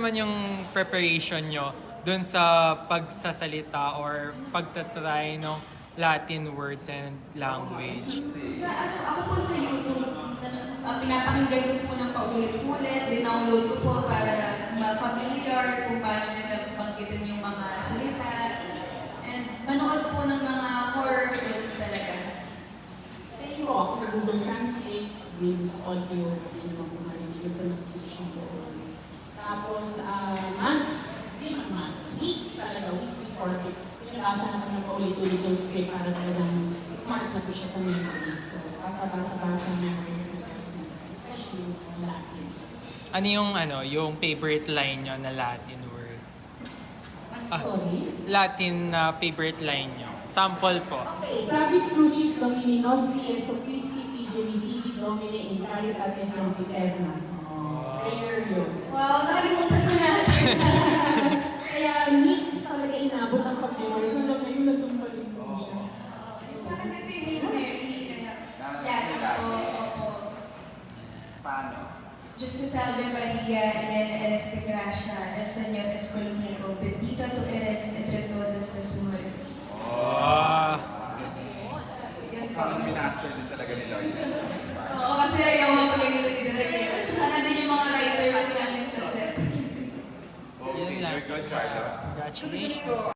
naman yung preparation nyo dun sa pagsasalita or pagtatry ng Latin words and language? Sa ano, ako po sa YouTube, na, uh, pinapakinggan ko po ng paulit-ulit, dinownload ko po para ma-familiar kung paano nila banggitin yung mga salita. And manood po ng mga horror films talaga. Kaya ko ako sa Google Translate, yung sa audio, yun mo kung marinig yung pronunciation ko. Tapos, ah, months, hindi naman months, weeks talaga, weeks before, pinabasa na ko ng paulit-ulit yung script para talagang mark na po siya sa memory. So, basa-basa-basa memorize memorize memorize, especially yung Latin. Ano yung ano, yung favorite line nyo na Latin word? Ah. Sorry? Latin na favorite line nyo. Sample po. Okay, Travis Crucis Domini Nostri Eso Christi Figeli Divi Domine in Caritates Sempiterna. Paano? Diyos te salve Maria, llena eres de gracia, el Señor es contigo, bendita tú eres entre todas las mujeres. Ah, Yun po. Parang minaster din talaga ni Lloyd. Oo, kasi ayaw mo pag ganito ni Direk Nero. Tsaka nandun yung mga writer po namin sa set. Okay, you're good, Carlos. Congratulations.